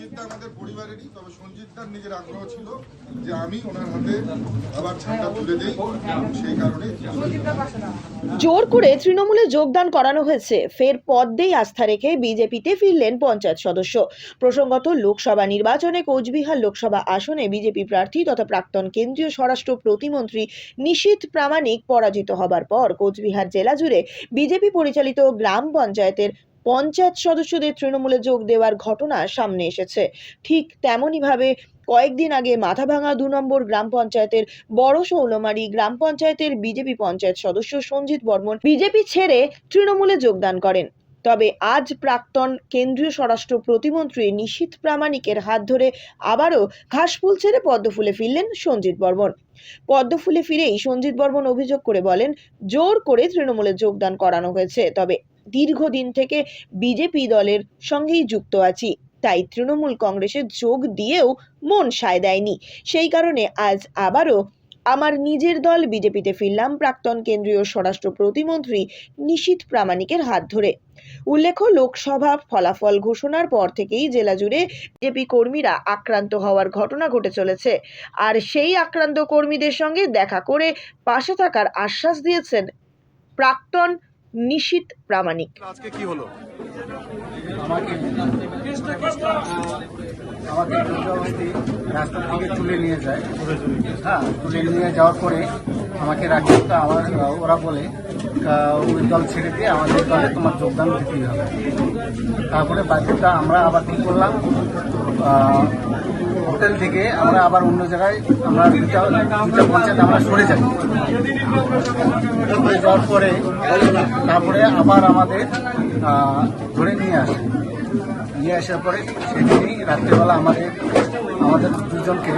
সঞ্জিত দা আমাদের পরিবারেরই তবে সঞ্জিত দার নিজের আগ্রহ ছিল যে আমি ওনার হাতে আবার ঝান্ডা তুলে দিই সেই কারণে জোর করে তৃণমূলে যোগদান করানো হয়েছে। ফের পদ পদ্মেই আস্থা রেখে বিজেপিতে ফিরলেন পঞ্চায়েত সদস্য। প্রসঙ্গত লোকসভা নির্বাচনে কোচবিহার লোকসভা আসনে বিজেপি প্রার্থী তথা প্রাক্তন কেন্দ্রীয় স্বরাষ্ট্র প্রতিমন্ত্রী নিশীথ প্রামাণিক পরাজিত হবার পর কোচবিহার জেলা জুড়ে বিজেপি পরিচালিত গ্রাম পঞ্চায়েতের পঞ্চায়েত সদস্যদের তৃণমূলে যোগ দেওয়ার ঘটনা সামনে এসেছে। ঠিক তেমনইভাবে কয়েকদিন আগে মাথাভাঙা দু নম্বর গ্রাম পঞ্চায়েতের বড় শৌলমারি গ্রাম পঞ্চায়েতের বিজেপি পঞ্চায়েত সদস্য সঞ্জিত বর্মন বিজেপি ছেড়ে তৃণমূলে যোগদান করেন। তবে আজ প্রাক্তন কেন্দ্রীয় স্বরাষ্ট্র প্রতিমন্ত্রী নিশীথ প্রামাণিকের হাত ধরে আবারও ঘাসফুল ছেড়ে পদ্মফুলে ফিরলেন সঞ্জিত বর্মন। পদ্মফুলে ফিরেই সঞ্জিত বর্মন অভিযোগ করে বলেন, জোর করে তৃণমূলে যোগদান করানো হয়েছে। তবে দীর্ঘদিন থেকে বিজেপি দলের সঙ্গেই যুক্ত আছি। তাই তৃণমূল কংগ্রেসে যোগ দিয়েও মন সায় দেয়নি। সেই কারণে আজ আবারও আমার নিজের দল বিজেপিতে ফিরলাম প্রাক্তন কেন্দ্রীয় স্বরাষ্ট্র প্রতিমন্ত্রী নিশীথ প্রামাণিকের হাত ধরে। উল্লেখ্য, লোকসভা ফলাফল ঘোষণার পর থেকেই জেলা জুড়ে বিজেপি কর্মীরা আক্রান্ত হওয়ার ঘটনা ঘটে চলেছে। আর সেই আক্রান্ত কর্মীদের সঙ্গে দেখা করে পাশে থাকার আশ্বাস দিয়েছেন প্রাক্তন নিশীথ প্রামাণিক। আজকে কি হলো? আমাকে আমাকে রাস্তা থেকে তুলে নিয়ে যায়। হ্যাঁ তুলে নিয়ে যাওয়ার পরে আমাকে রাখি। তো আমার ওরা বলে ওই দল ছেড়ে দিয়ে আমাদের দলে তোমার যোগদান দিতেই হবে। তারপরে বাকিটা আমরা আবার কি করলাম? আহ, হোটেল থেকে আমরা আবার অন্য জায়গায় আমরা দুটা পঞ্চায়েত আমরা সরে যাই। যাওয়ার পরে, তারপরে আবার আমাদের ধরে নিয়ে আসে। নিয়ে আসার পরে সেদিনই রাত্রেবেলা আমাদের আমাদের দুজনকে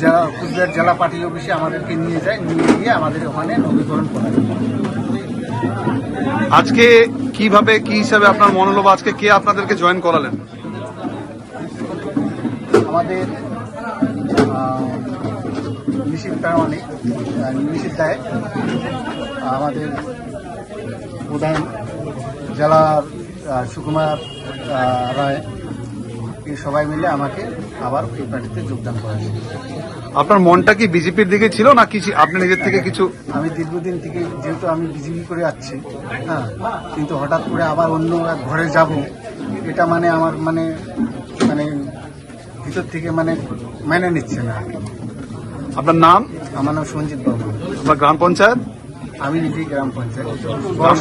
জেলা, কুচবিহার জেলা পার্টি অফিসে আমাদেরকে নিয়ে যায়, নিয়ে গিয়ে আমাদের ওখানে নবীকরণ করায় আজকে কীভাবে, কি হিসাবে আপনার মনে হলো বা আজকে কে আপনাদেরকে জয়েন করালেন? আমাদের নিশীত নিশীত দায় আমাদের প্রধান জেলার সুকুমার রায় এই সবাই মিলে আমাকে আবার এই পার্টিতে যোগদান করেছে। আপনার মনটা কি বিজেপির দিকে ছিল না কিছু আপনি নিজের থেকে কিছু আমি দীর্ঘদিন থেকে যেহেতু আমি বিজেপি করে যাচ্ছি হ্যাঁ কিন্তু হঠাৎ করে আবার অন্য এক ঘরে যাব এটা মানে আমার মানে মানে ভিতর থেকে মানে মেনে নিচ্ছে না। আপনার নাম? আমার নাম সঞ্জিত বাবু আপনার গ্রাম পঞ্চায়েত? আমি নিজেই গ্রাম পঞ্চায়েত বড়